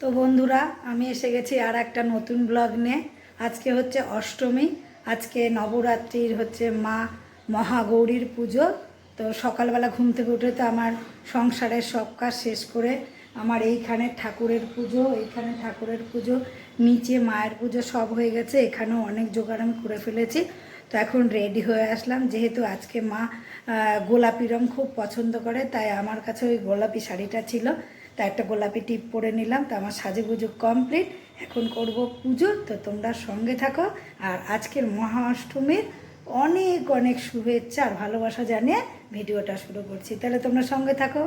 তো বন্ধুরা, আমি এসে গেছি আর একটা নতুন ব্লগ নিয়ে। আজকে হচ্ছে অষ্টমী, আজকে নবরাত্রির হচ্ছে মা মহাগৌরীর পুজো। তো সকালবেলা ঘুম থেকে উঠে তো আমার সংসারের সব কাজ শেষ করে আমার এইখানে ঠাকুরের পুজো, এইখানে ঠাকুরের পুজো, নিচে মায়ের পুজো সব হয়ে গেছে, এখানেও অনেক জোগাড় আমি করে ফেলেছি। তো এখন রেডি হয়ে আসলাম, যেহেতু আজকে মা গোলাপি রং খুব পছন্দ করে, তাই আমার কাছে ওই গোলাপি শাড়িটা ছিল। তা একটা গোলাপি টিপ পরে নিলাম, তো আমার সাজুগুজু কমপ্লিট এখন করব পুজো, তো তোমরা সঙ্গে থাকো। আর আজকের মহাষ্টমীর অনেক অনেক শুভেচ্ছা আর ভালোবাসা জানিয়ে ভিডিওটা শুরু করছি। তাহলে তোমরা সঙ্গে থাকো।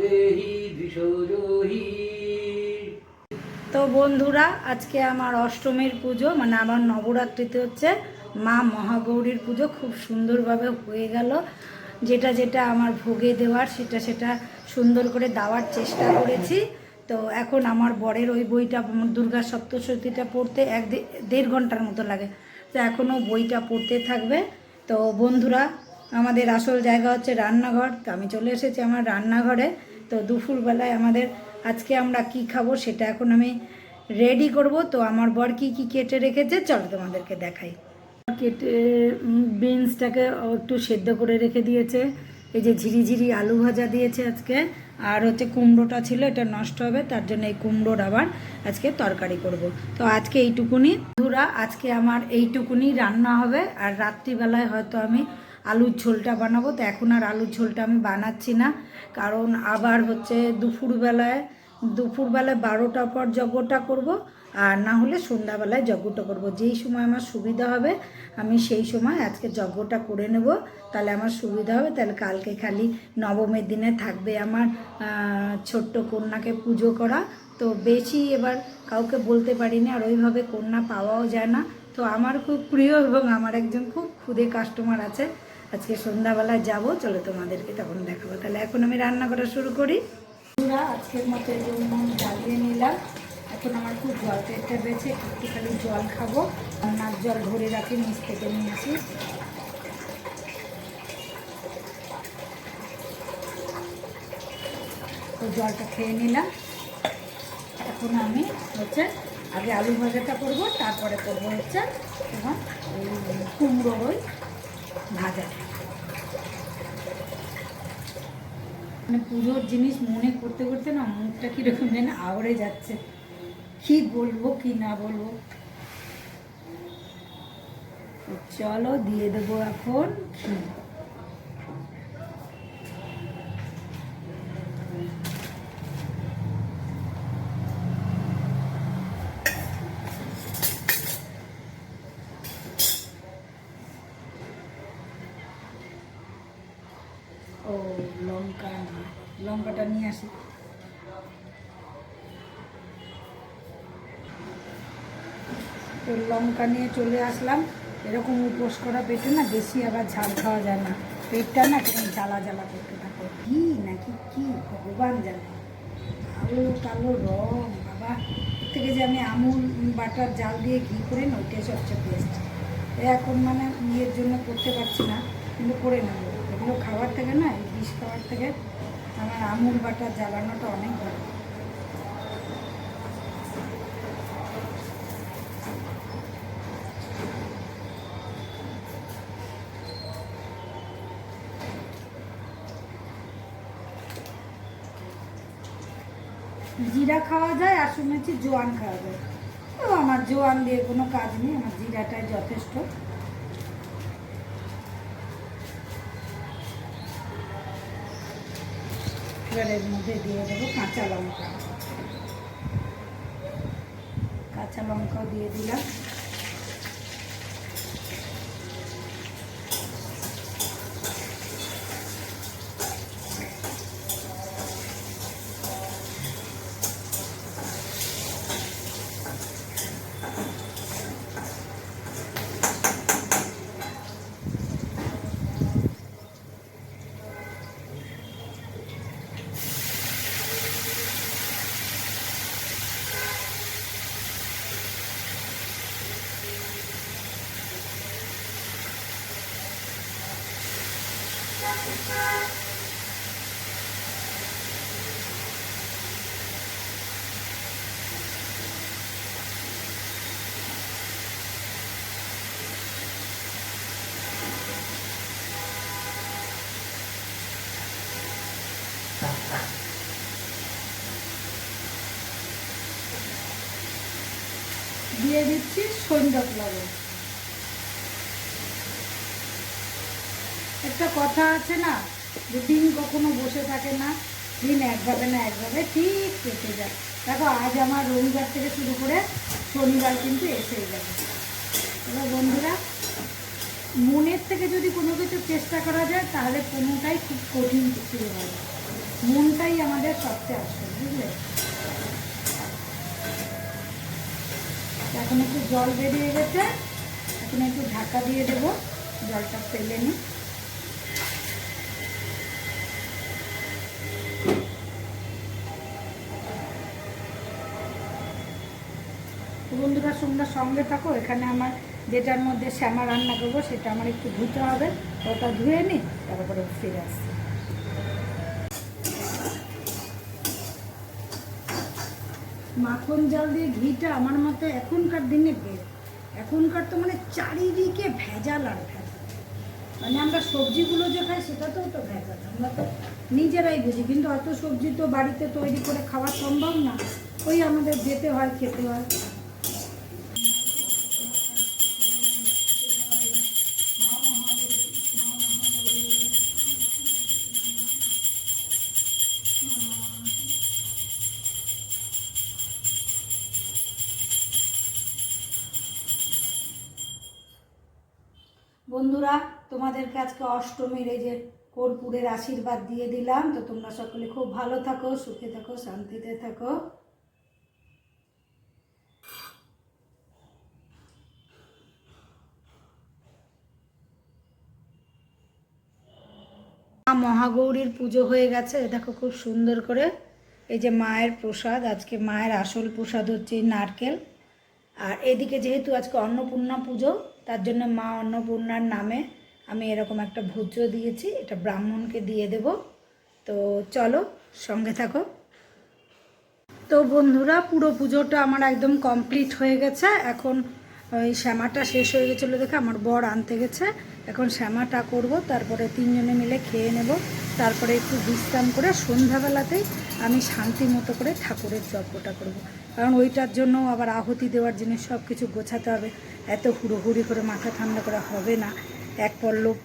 দেহি যশো দেহি তো বন্ধুরা, আজকে আমার অষ্টমীর পুজো মানে আমার নবরাত্রিতে হচ্ছে মা মহাগৌরীর পুজো, খুব সুন্দরভাবে হয়ে গেল। যেটা যেটা আমার ভোগে দেওয়ার, সেটা সেটা সুন্দর করে দেওয়ার চেষ্টা করেছি। তো এখন আমার বরের ওই বইটা, দুর্গা সপ্তশতীটা পড়তে এক দেড় ঘণ্টার মতো লাগে। তো এখনও বইটা পড়তে থাকবে। তো বন্ধুরা, আমাদের আসল জায়গা হচ্ছে রান্নাঘর। তো আমি চলে এসেছি আমার রান্নাঘরে। তো দুপুরবেলায় আমাদের আজকে আমরা কি খাব সেটা এখন আমি রেডি করব। তো আমার বর কি কি কেটে রেখেছে, চলো তোমাদেরকে দেখাই। কেটে বিনসটাকে একটু সেদ্ধ করে রেখে দিয়েছে। এই যে ঝিরিঝিরি আলু ভাজা দিয়েছে আজকে। আর হচ্ছে কুমড়োটা ছিল, এটা নষ্ট হবে, তার জন্য এই কুমড়োর আবার আজকে তরকারি করব। তো আজকে এইটুকুনি। ধুরা আজকে আমার এইটুকুনি রান্না হবে। আর রাত্রিবেলায় হয়তো আমি আলুর ঝোলটা বানাবো। তো এখন আর আলুর ঝোলটা আমি বানাচ্ছি না। কারণ আবার হচ্ছে দুপুরবেলায় দুপুরবেলায় বারোটার পর যজ্ঞটা করব আর না হলে সন্ধ্যাবেলায় যজ্ঞটা করব। যেই সময় আমার সুবিধা হবে, আমি সেই সময় আজকে যজ্ঞটা করে নেব। তাহলে আমার সুবিধা হবে। তাহলে কালকে খালি নবমের দিনে থাকবে আমার ছোট্ট কন্যাকে পুজো করা। তো বেশি এবার কাউকে বলতে পারিনি, আর ওইভাবে কন্যা পাওয়াও যায় না। তো আমার খুব প্রিয় এবং আমার একজন খুব ক্ষুদে কাস্টমার আছে। আজকে সন্ধ্যাবেলায় যাব, চলো তোমাদেরকে তখন দেখাবো। তাহলে এখন আমি রান্না করা শুরু করি। আজকের মতো এই উনুন নিলাম। এখন আমার খুব জল পেটটা বেছে একটুখানি জল খাব। নাক জল ভরে রাখি, নিচ থেকে নিয়ে আসি। তো জলটা খেয়ে নিলাম। এখন আমি হচ্ছে আগে আলু ভাজাটা করব, তারপরে করব হচ্ছে তোমার ওই কুমড়োর ওই ভাজা মানে পুজোর জিনিস মনে করতে করতে না মুখটা কীরকম যেন আওড়ে যাচ্ছে। কি বলব, কি না বলব। চলো দিয়ে দেবো এখন ও লঙ্কা, লঙ্কাটা নিয়ে আসি। তো লঙ্কা নিয়ে চলে আসলাম। এরকম উপোস করা পেটে না বেশি আবার ঝাল খাওয়া যায় না। পেটটা না কেমন জ্বালা জ্বালা করতে থাকে। কি নাকি কি ভগবান জানে। কালো কালো রং, বাবা। থেকে যে আমি আমুল বাটার জাল দিয়ে ঘি করে না, ওইটাই সবচেয়ে এখন মানে ইয়ের জন্য করতে পারছি না, কিন্তু করে নেব। এগুলো খাবার থেকে না, এই বিষ খাবার থেকে আমার আমুল বাটার জ্বালানোটা অনেক ভালো। জিরা খাওয়া যায় আর শুনেছি জোয়ান খাওয়া যায়। তো আমার জোয়ান দিয়ে কোনো কাজ নেই, আমার জিরাটাই যথেষ্ট। এবার মধ্যে দিয়ে দেবো কাঁচা লঙ্কা। কাঁচা লঙ্কাও দিয়ে দিলাম। দিয়ে দিচ্ছি সন্ধ্যা লবণ একটা কথা আছে না, যে দিন কখনো বসে থাকে না দিন একভাবে না একভাবে ঠিক কেটে যায়। দেখো, আজ আমার রবিবার থেকে শুরু করে শনিবার কিন্তু এসেই যাবে এবার বন্ধুরা, মনের থেকে যদি কোনো কিছু চেষ্টা করা যায়, তাহলে কোনোটাই খুব কঠিন কিছু হয় মনটাই আমাদের সবচেয়ে আসল, বুঝলে? এখন একটু জল বেরিয়ে গেছে, এখন একটু ঢাকা দিয়ে দেবো, জলটা ফেলে নিই। বন্ধুরা, তোমরা সঙ্গে থাকো। এখানে আমার যেটার মধ্যে শ্যামা রান্না করব, সেটা আমার একটু ধুতে হবে। ওটা ধুয়ে নিই তারপরে ফিরে আসছি। মাখন জল দিয়ে ঘিটা আমার মতে এখনকার দিনে বের এখনকার তো মানে চারিদিকে ভেজাল আর ভেজাল। মানে আমরা সবজিগুলো যে খাই, সেটাতেও তো ভেজাল। আমরা তো নিজেরাই বুঝি, কিন্তু অত সবজি তো বাড়িতে তৈরি করে খাওয়া সম্ভব না। ওই আমাদের যেতে হয়, খেতে হয়। বন্ধুরা, তোমাদেরকে আজকে অষ্টমীর এই যে কর্পূরের আশীর্বাদ দিয়ে দিলাম। তো তোমরা সকলে খুব ভালো থাকো, সুখে থাকো, শান্তিতে থাকো। মহাগৌরীর পুজো হয়ে গেছে। দেখো খুব সুন্দর করে। এই যে মায়ের প্রসাদ, আজকে মায়ের আসল প্রসাদ হচ্ছে নারকেল। আর এদিকে যেহেতু আজকে অন্নপূর্ণা পুজো, তার জন্য মা অন্নপূর্ণার নামে আমি এরকম একটা ভোজ্য দিয়েছি, এটা ব্রাহ্মণকে দিয়ে দেব। তো চলো, সঙ্গে থাকো। তো বন্ধুরা, পুরো পুজোটা আমার একদম কমপ্লিট হয়ে গেছে। এখন ওই শ্যামাটা শেষ হয়ে গেছিল দেখে আমার বর আনতে গেছে। এখন শ্যামাটা করব, তারপরে তিনজনে মিলে খেয়ে নেব। তারপরে একটু বিশ্রাম করে সন্ধ্যাবেলাতেই আমি শান্তি মতো করে ঠাকুরের যজ্ঞটা করব। কারণ ওইটার জন্য আবার আহুতি দেওয়ার জিনিস সব কিছু গোছাতে হবে। এত হুড়োহুড়ি করে মাথা ঠান্ডা করা হবে না। এক পল্লব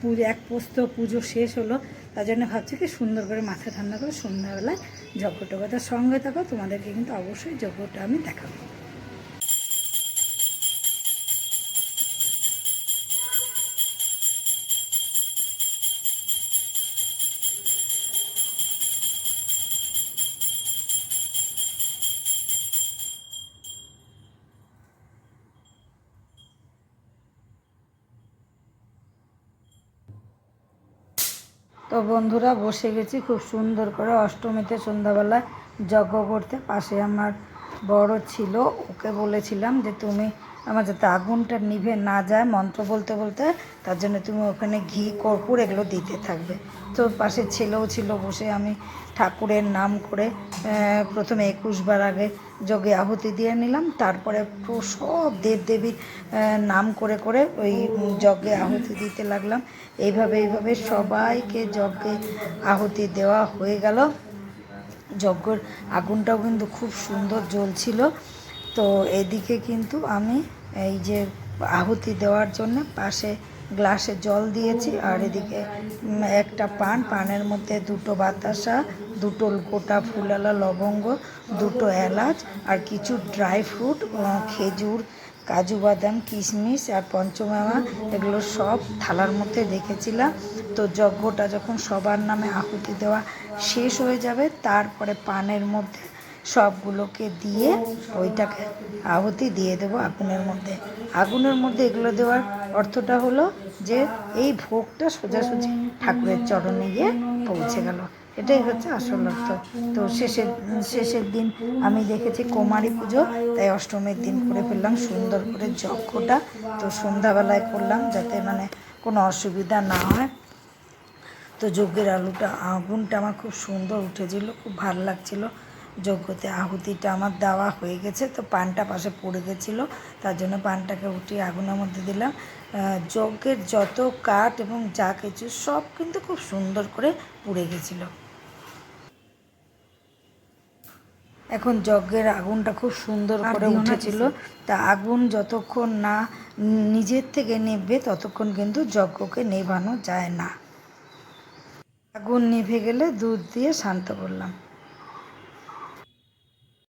পুজো, এক পোস্ত পুজো শেষ হলো। তার জন্য ভাবছি কি সুন্দর করে মাথা ঠান্ডা করে সন্ধ্যাবেলায় যজ্ঞটা সঙ্গে থাকো, তোমাদেরকে কিন্তু অবশ্যই যজ্ঞটা আমি দেখাবো। তো বন্ধুরা, বসে গেছি খুব সুন্দর করে অষ্টমীতে সন্ধ্যাবেলায় যজ্ঞ করতে। পাশে আমার বড় ছিল, ওকে বলেছিলাম যে তুমি আমার যাতে আগুনটা নিভে না যায়, মন্ত্র বলতে বলতে, তার জন্য তুমি ওখানে ঘি, কর্পূর এগুলো দিতে থাকবে। তো পাশে ছেলেও ছিল বসে আমি ঠাকুরের নাম করে প্রথমে একুশ বার আগে যজ্ঞে আহুতি দিয়ে নিলাম, তারপরে পুরো সব দেবদেবীর নাম করে করে ওই যজ্ঞে আহুতি দিতে লাগলাম। এইভাবে এইভাবে সবাইকে যজ্ঞে আহুতি দেওয়া হয়ে গেল। যজ্ঞর আগুনটাও কিন্তু খুব সুন্দর জ্বলছিল। তো এদিকে কিন্তু আমি এই যে আহুতি দেওয়ার জন্য পাশে গ্লাসে জল দিয়েছি, আর এদিকে একটা পান, পানের মধ্যে দুটো বাতাসা, দুটো গোটা ফুলালা লবঙ্গ, দুটো এলাচ, আর কিছু ড্রাই ফ্রুট খেজুর, কাজু বাদাম, কিশমিশ, আর পঞ্চমামা এগুলো সব থালার মধ্যে রেখেছিলাম। তো যজ্ঞটা যখন সবার নামে আহুতি দেওয়া শেষ হয়ে যাবে, তারপরে পানের মধ্যে সবগুলোকে দিয়ে ওইটাকে আহুতি দিয়ে দেবো আগুনের মধ্যে। আগুনের মধ্যে এগুলো দেওয়ার অর্থটা হলো যে এই ভোগটা সোজাসুজি ঠাকুরের চরণে গিয়ে পৌঁছে গেল। এটাই হচ্ছে আসল অর্থ। তো শেষের শেষের দিন আমি দেখেছি কুমারী পুজো, তাই অষ্টমীর দিন করে ফেললাম সুন্দর করে যজ্ঞটা। তো সন্ধ্যাবেলায় করলাম যাতে মানে কোনো অসুবিধা না হয়। তো যজ্ঞের আলুটা, আগুনটা আমার খুব সুন্দর উঠেছিল, খুব ভালো লাগছিল। যজ্ঞতে আহুতিটা আমার দেওয়া হয়ে গেছে তো পানটা পাশে পড়ে গেছিল তার জন্য পানটাকে উঠিয়ে আগুনের মধ্যে দিলাম। যজ্ঞের যত কাঠ এবং যা কিছু সব কিন্তু খুব সুন্দর করে পুড়ে গেছিল। এখন যজ্ঞের আগুনটা খুব সুন্দর করে উঠেছিল। তা আগুন যতক্ষণ না নিজের থেকে নেবে ততক্ষণ কিন্তু যজ্ঞকে নেভানো যায় না। আগুন নিভে গেলে দুধ দিয়ে শান্ত করলাম।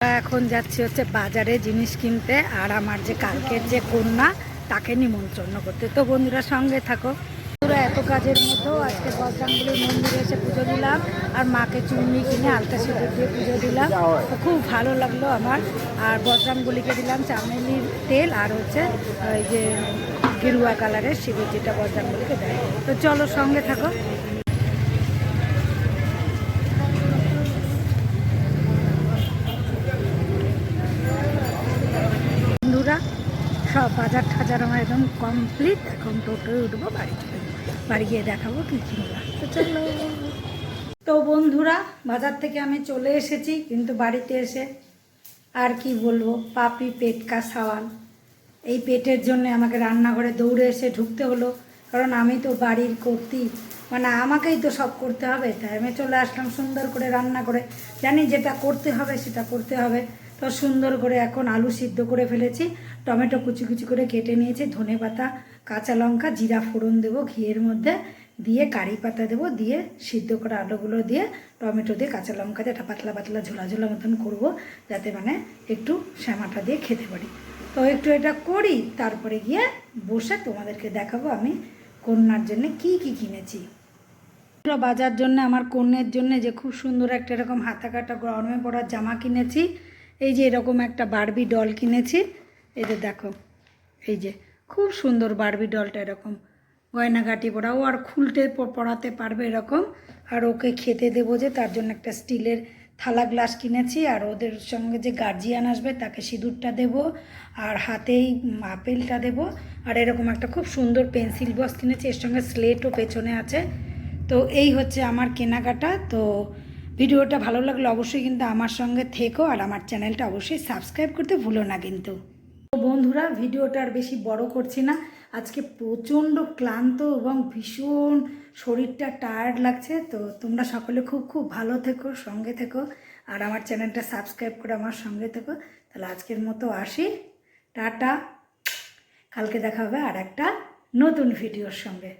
এখন যাচ্ছি হচ্ছে বাজারে জিনিস কিনতে আর আমার যে কালকের যে কন্যা, তাকে নিমন্ত্রণ করতে। তো বন্ধুরা, সঙ্গে থাকো। এত কাজের মধ্যেও আজকে বজরাঙ্গুলির মন্দিরে এসে পুজো দিলাম আর মাকে চুন্নি কিনে আলতা সিঁদুর দিয়ে পুজো দিলাম। খুব ভালো লাগল আমার। আর বজরাঙ্গুলিকে দিলাম চামেলির তেল আর হচ্ছে ওই যে গেরুয়া কালারের সিঁদুর যেটা বজরাঙ্গুলিকে দেয়। তো চলো, সঙ্গে থাকো। সব বাজার ঠাজার আমার একদম কমপ্লিট এখন টোটোয় উঠবো, বাড়ি বাড়ি গিয়ে দেখাবো কি কিনলাম তো চলো। তো বন্ধুরা, বাজার থেকে আমি চলে এসেছি, কিন্তু বাড়িতে এসে আর কি বলব, পাপি পেটকা সাওয়াল। এই পেটের জন্য আমাকে রান্নাঘরে দৌড়ে এসে ঢুকতে হলো, কারণ আমি তো বাড়ির করতি। মানে আমাকেই তো সব করতে হবে, তাই আমি চলে আসলাম সুন্দর করে রান্না করে জানি যেটা করতে হবে সেটা করতে হবে। তো সুন্দর করে এখন আলু সিদ্ধ করে ফেলেছি। টমেটো কুচি কুচি করে কেটে নিয়েছি। ধনে পাতা, কাঁচা লঙ্কা, জিরা ফোড়ন দেবো, ঘিয়ের মধ্যে দিয়ে কারি পাতা দেবো, দিয়ে সিদ্ধ করা আলুগুলো দিয়ে টমেটো দিয়ে কাঁচা লঙ্কা দিয়ে একটা পাতলা পাতলা ঝোলা ঝোলা মতন করব, যাতে মানে একটু শ্যামাটা দিয়ে খেতে পারি। তো একটু এটা করি, তারপরে গিয়ে বসে তোমাদেরকে দেখাবো আমি কন্যার জন্য কি কি কিনেছি। বাজার জন্য, আমার কন্যের জন্য যে খুব সুন্দর একটা এরকম হাতা কাটা গরমে পড়ার জামা কিনেছি। এই যে এরকম একটা বারবি ডল কিনেছি। এই যে দেখো, এই যে খুব সুন্দর বারবি ডলটা এরকম। গয়নাগাটি পরা, ও আর খুলটে প- পরাতে পারবে এরকম। আর ওকে খেতে দেবো যে, তার জন্য একটা স্টিলের থালা গ্লাস কিনেছি। আর ওদের সঙ্গে যে গার্জিয়ান আসবে, তাকে সিঁদুরটা দেব। আর হাতেই আপেলটা দেব। আর এরকম একটা খুব সুন্দর পেন্সিল বক্স কিনেছি। এর সঙ্গে স্লেটও পেছনে আছে। তো এই হচ্ছে আমার কেনাকাটা। তো ভিডিওটা ভালো লাগলে অবশ্যই কিন্তু আমার সঙ্গে থেকো আর আমার চ্যানেলটা অবশ্যই সাবস্ক্রাইব করতে ভুলো না কিন্তু। তো বন্ধুরা, ভিডিওটা আর বেশি বড় করছি না। আজকে প্রচণ্ড ক্লান্ত এবং ভীষণ শরীরটা টায়ার্ড লাগছে। তো তোমরা সকলে খুব খুব ভালো থেকো, সঙ্গে থেকো আর আমার চ্যানেলটা সাবস্ক্রাইব করে আমার সঙ্গে থেকো। তাহলে আজকের মতো আসি। টাটা। কালকে দেখা হবে আর একটা নতুন ভিডিওর সঙ্গে।